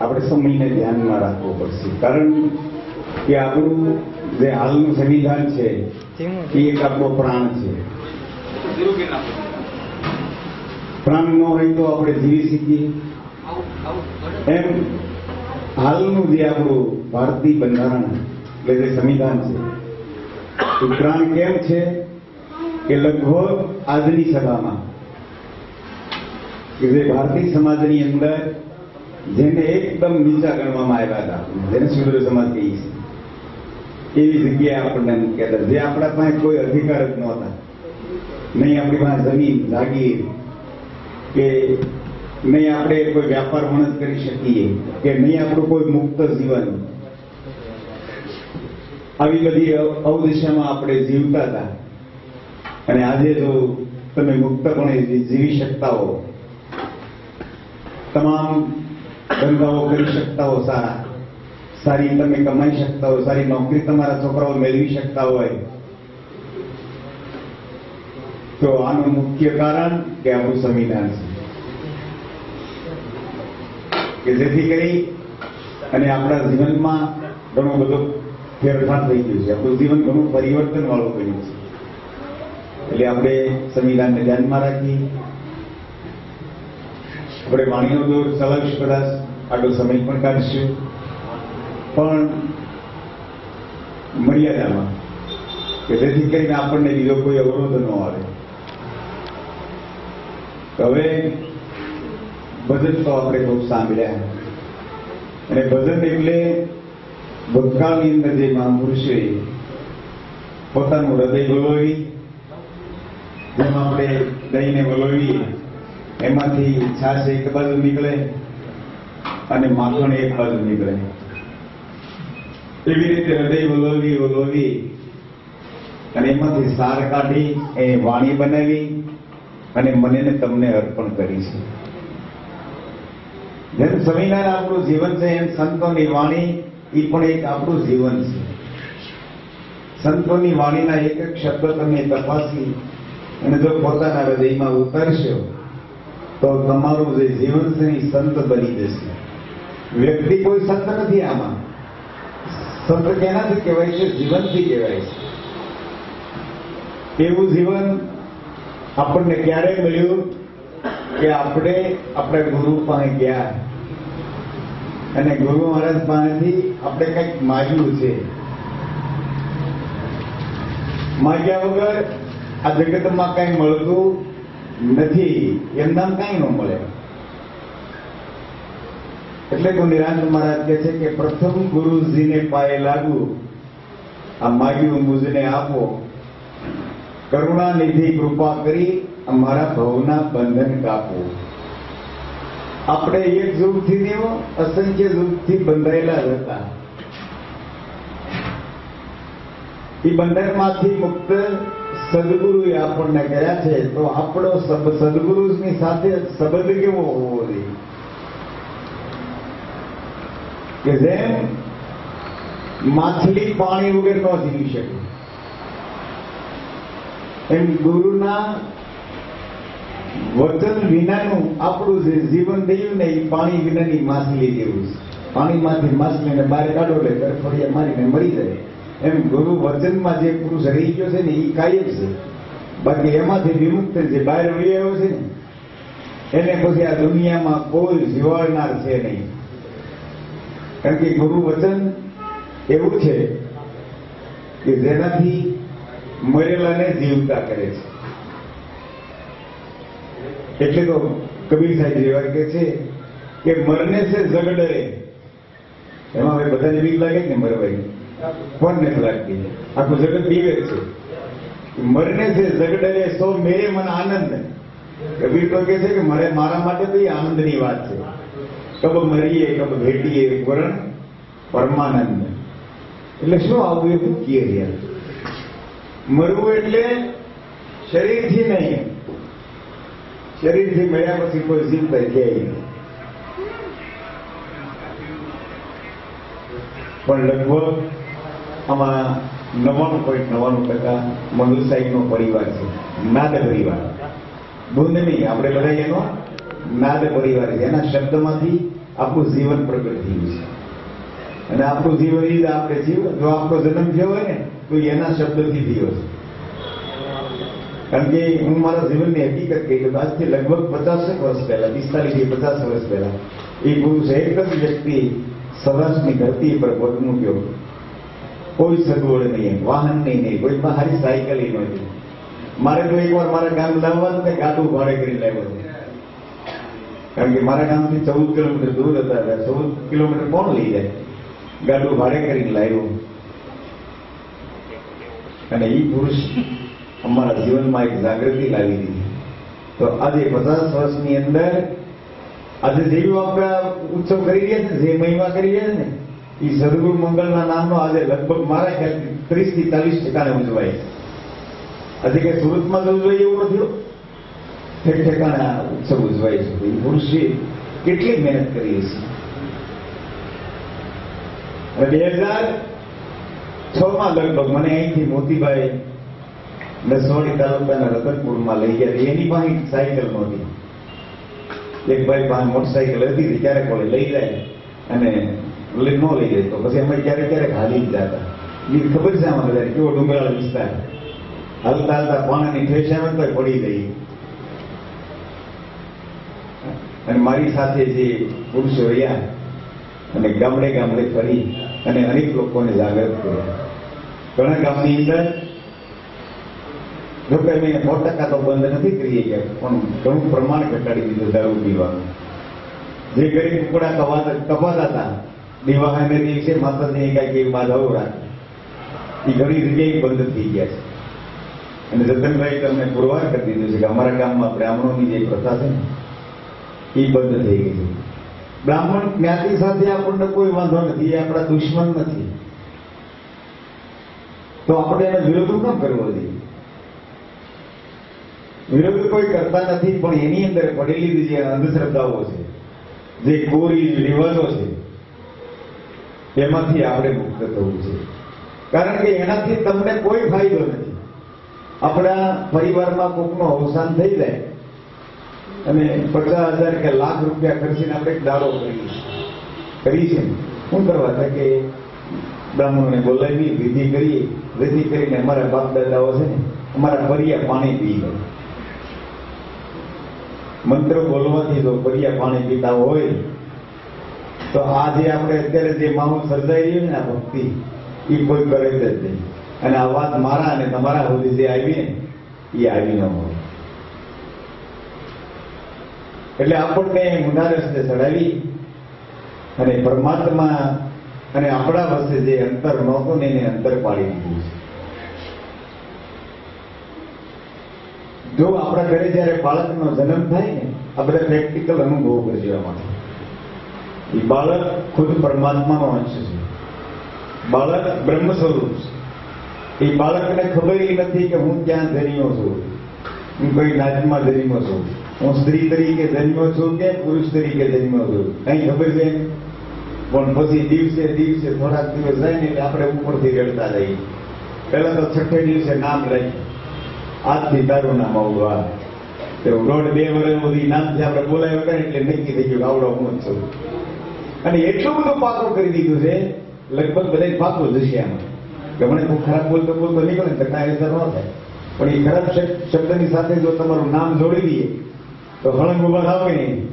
આપણે સમયને ધ્યાનમાં રાખવો પડશે. કારણ કે આપણું જે હાલનું સંવિધાન છે, એ એક આપણો પ્રાણ છે. પ્રાણ ન હોય તો આપણે જીવી શકીએ. એમ હાલનું જે આપણું ભારતીય બંધારણ એટલે જે સંવિધાન છે, એ પ્રાણ કેમ છે? કે લગભગ આજની સભામાં. જે ભારતીય સમાજની અંદર જેને એકદમ નીચા ગણવામાં આવ્યા હતા. જેને શુદ્ર સમાજ કહીએ છીએ એવી જગ્યાએ આપણને મૂક્યા જે આપણા પાસે કોઈ અધિકાર જ નહોતા. નહીં આપણી પાસે જમીન, જાગીર, કે નહીં આપણે કોઈ વ્યાપાર વણજ કરી શકીએ, કે નહીં આપણું કોઈ મુક્ત જીવન. આવી બધી અવદિશામાં આપણે જીવતા હતા. અને આજે જો તમે મુક્તપણે જીવી શકતા હો, તમામ ધંધાઓ કરી શકતા હો સારા. સારી તમે કમાઈ શકતા હો, સારી નોકરી તમારા છોકરાઓ મેળવી શકતા હોય. તો આનું મુખ્ય કારણ કે આપણું સંવિધાન છે. કે જેથી કરી અને આપણા જીવનમાં ઘણો બધો ફેરફાર થઈ ગયો છે. આપણું જીવન ઘણું પરિવર્તન વાળું બન્યું છે. એટલે આપણે સંવિધાનને ધ્યાનમાં રાખી આપણે વાણીનો દોર ચલાવીશું કદાચ. આટલો સમય પણ કાઢીશું. પણ મર્યાદામાં કે જેથી કરીને આપણને બીજો કોઈ અવરોધ ન આવે. હવે ભજન તો આપણે બહુ સાંભળ્યા. અને ભજન એટલે ભૂતકાળની અંદર જે મહાપુરુષોએ પોતાનું હૃદય વલોવી, જેમ આપણે દહીંને વલોવીએ. એમાંથી છાશ એક બાજુ નીકળે અને માખણ એક બાજુ નીકળે. એવી રીતે હૃદય વલોવી વલોવી અને એમાંથી સાર કાઢી એ વાણી બનાવી અને મને તમને અર્પણ કરી છે. જેમ સ્વામિનારાયણ આપણું જીવન છે, એમ સંતોની વાણી એ પણ એક આપણું જીવન છે. સંતોની વાણીના એક એક શબ્દ તમે તપાસી અને જો પોતાના હૃદયમાં ઉતારશો તો તમારું જે જીવન છે એ સંત બની જશે. વ્યક્તિ કોઈ સંત નથી આમાં. સંત કેનાથી કહેવાય છે? જીવનથી કહેવાય છે. એવું જીવન આપણને ક્યારે મળ્યું કે આપણે આપણા ગુરુ પાસે ગયા? અને ગુરુ મહારાજ પાસેથી આપણે કંઈક માગ્યું છે? માગ્યા વગર આ જગતમાં કંઈ મળતું નથી. એમ નામ કઈ ન મળે. એટલે તો નિરાંત મહારાજ કહે છે કે પ્રથમ ગુરુજીને પાયે લાગુ, આ માગ્યું મુજને આપો. કરુણા કૃપા કરી અમારા ભવના બંધન કાપો. આપણે એક જૂથથી નહીં અસંખ્ય જૂથથી બંધાયેલા હતા એ બંધનમાંથી મુક્ત સદગુરુએ આપણને કર્યા છે, તો આપણો સદગુરુની સાથે સંબંધ કેવો હોવો જોઈએ? કે જેમ માછલી પાણી વગર ન જીવી શકે. એમ ગુરુના વચન વિનાનું આપણું જે જીવન થયું ને એ પાણી વિનાની માછલી જેવું છે. પાણીમાંથી માછલીને બહાર કાઢો એટલે ફરિયા મારીને મરી જાય. એમ ગુરુ વચનમાં જે પુરુષ રહી ગયો છે ને એ કાયમ છે. બાકી એમાંથી વિમુક્ત જે બહાર વળી આવ્યો છે ને, એને પછી આ દુનિયામાં કોઈ જીવાડનાર છે નહીં. કારણ કે ગુરુ વચન એવું છે કે જેનાથી મરેલાને જીવતા કરે છે. એટલે તો કબીર સાહેબ જેવા કે છે કે મરને છે ઝગડે એમાં હવે બધાને બીક લાગે ને મરવાની કોણ નથી લાગતી આખું જગત પીવે છે. મરને છે જગ સો મેરે મન આનંદ કબીર તો કે છે કે મારે મારા માટે તો એ આનંદની વાત છે. કબ મરીએ, કબ ભેટીએ વરણ પરમાનંદ એટલે શું આવું એ મૂકીએ યાર. મરવું એટલે શરીરથી નહીં. શરીરથી મળ્યા પછી કોઈ જીવ જાય પણ લગભગ આમાં નવ્વાણું પોઈન્ટ નવ્વાણું ટકા મનુસાઈનો પરિવાર છે. નાદ પરિવાર. બુંદ નહીં, આપણે બધા એનો નાદ પરિવાર છે. એના શબ્દમાંથી આપણું જીવન પ્રગટ થયું છે. અને આપણું જીવન એ આપણે જીવન જો આપણો જન્મ થયો હોય ને, તો એના શબ્દથી થયો છે. કારણ કે હું મારા જીવનની હકીકત કહી તો આજથી લગભગ પચાસેક વર્ષ પહેલા, પિસ્તાલીસથી પચાસ વર્ષ પહેલા એ પુરુષ એક જ વ્યક્તિ સૌરાષ્ટ્રની ધરતી પર પગ મૂક્યો કોઈ સગવડ નહીં. વાહન નહીં નહીં. કોઈ હારી સાયકલ નથી મારે તો એકવાર મારા ગામ લાવવાનું ને ગાડું ભાડે કરી લાવ્યું કારણ કે મારા ગામથી ચૌદ કિલોમીટર દૂર હતા એટલે ચૌદ કિલોમીટર કોણ લઈ જાય? ગાડું ભાડે કરીને લાવ્યો. અને એ પુરુષ અમારા જીવનમાં એક જાગૃતિ લાવી દીધી. તો આજે પચાસ વર્ષની અંદર આજે જેવું આપણે ઉત્સવ કરી રહ્યા છે, જે મહિમા કરી રહ્યા છે ને એ સદગુરુ મંગળના નામનો આજે લગભગ મારા ખ્યાલથી ત્રીસથી ચાલીસ ઠેકાણે ઉજવાય. આજે કે સુરતમાં જ ઉજવાય એવું નથી ઠેક ઠેકાણે આ ઉત્સવ ઉજવાય છે. પુરુષે કેટલી મહેનત કરી હશે. બે હજાર છ માં લગભગ મને અહીંથી મોતીભાઈ નસવાડી તાલુકાના રતનપુરમાં લઈ ગયા એની પાસે સાયકલ નહોતી એક ભાઈ પાસે મોટરસાયકલ હતી, ત્યારે કોઈ લઈ જાય અને ન લઈ જાય પછી અમે ક્યારેક ક્યારેક હાલી જતા એ ખબર છે આમાં બધાને કેવો ડુંગરાળ વિસ્તાર હાલતા હાલતા પાણીની ઠેસ આવે તો પડી ગઈ અને મારી સાથે જે પુરુષો રહ્યા અને ગામડે ગામડે ફરી અને અનેક લોકોને જાગૃત કર્યા ઘણા ગામની અંદર જો મેં સો ટકા તો બંધ નથી કરી ગયા પણ ઘણું પ્રમાણ ઘટાડી દીધું દારૂ પીવાનું જે ગરીબ કુકડા કવાતા કપાતા હતા દિવાહાને છે માતાજી કઈ કઈ બાધાઓ રાખે. એ ઘણી જગ્યાએ બંધ થઈ ગયા છે. અને જતનભાઈ તમને પુરવાર કરી દીધું છે કે અમારા ગામમાં બ્રાહ્મણોની જે પ્રથા છે ને, એ બંધ થઈ ગઈ છે. બ્રાહ્મણ જ્ઞાતિ સાથે આપણને કોઈ વાંધો નથી, એ આપણા દુશ્મન નથી. તો આપણે એનો વિરોધ કેમ કરવો જોઈએ. વિરોધ કોઈ કરતા નથી, પણ એની અંદર પડેલી જે અંધશ્રદ્ધાઓ છે, જે કોરી રિવાજો છે એમાંથી આપણે મુક્ત થવું છે. કારણ કે એનાથી તમને કોઈ ફાયદો નથી. આપણા પરિવારમાં કોકનું અવસાન થઈ જાય અને પચાસ હજાર કે લાખ રૂપિયા ખર્ચીને આપણે એક કરીએ કરી છે શું કરવા? થાય કે બ્રાહ્મણોને બોલાવી વિધિ કરીએ. વિધિ કરીને અમારા બાપ દાદાઓ છે ને, અમારા પરિયા પાણી પી ગયા મંત્ર બોલવાથી જો પરિયા પાણી પીતા હોય તો આ જે આપણે અત્યારે જે માહોલ સર્જાઈ રહ્યો ને આ ભક્તિ, એ કોઈ કરે જ નહીં. અને આ વાત મારા અને તમારા સુધી જે આવી ને એ આવી ન હોય. એટલે આપણને મુંડા રસ્તે ચડાવી અને પરમાત્મા અને આપણા વચ્ચે જે અંતર નહોતું ને એને અંતર પાડી દીધું છે. જો આપણા ઘરે જ્યારે બાળકનો જન્મ થાય ને આપણે પ્રેક્ટિકલ અનુભવ કરજો એમાં એ બાળક ખુદ પરમાત્માનો અંશ છે બાળક બ્રહ્મ સ્વરૂપ છે એ બાળકને ખબર નથી કે હું ક્યાં જન્મ્યો છું હું કઈ નાચમાં જન્મ્યો છું હું સ્ત્રી તરીકે જન્મ્યો છું કે પુરુષ તરીકે જન્મ્યો છું કઈ ખબર છે પણ પછી દિવસે દિવસે થોડાક દિવસ જાય ને આપણે ઉપરથી રડતા જઈએ પહેલા તો છઠ્ઠે દિવસે નામ રહી આજથી તારું નામ આવું આ તો દોઢ બે વર્ષ સુધી નામથી આપણે બોલાવ્યો એટલે નક્કી થઈ ગયું આવડો હું છું અને એટલું બધું પાકું કરી દીધું છે, લગભગ બધા પાકું જશે આમાં. ગમે ખૂબ ખરાબ બોલતો બોલતો નીકળે તો કાંઈ અસર ન થાય. પણ એ ખરાબ શબ્દની સાથે જો તમારું નામ જોડી દઈએ, તો હળંગ ઊભા આવે નહીં?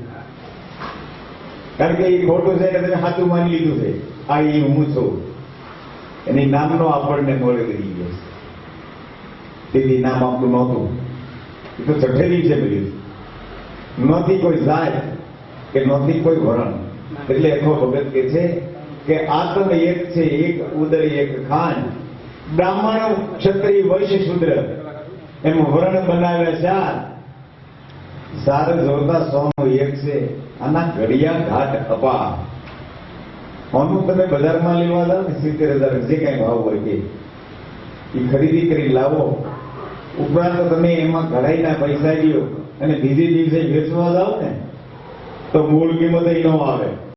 કારણ કે એ ખોટું છે એટલે તમે સાચું માની લીધું છે. આ એ હું છું. એની નામનો આપણને મોડે કરી ગયો તેથી નામ આપણું નહોતું. એ તો છઠ્ઠે દિવસે મળ્યું નથી કોઈ જાય કે નહોતી કોઈ વરણ. એટલે એનો ભગત કે છે કે આત્મ એક છે, એક ઉદર, એક ખાન બ્રાહ્મણ ક્ષત્રિય વૈશ્ય શુદ્ર. એમ વર્ણ બનાવ્યા ચાર સાર જોતા સોનું એક છે, આના ઘડિયા ઘાટ અપા સોનું તમે બજારમાં લેવા જાવ ને, સિત્તેર હજાર જે કઈ ભાવ હોય કે એ ખરીદી કરી લાવો. ઉપરાંત તમે એમાં ઘડાઈના પૈસા લ્યો અને બીજે દિવસે વેચવા જાવ ને તો મૂળ કિંમત ન આવે.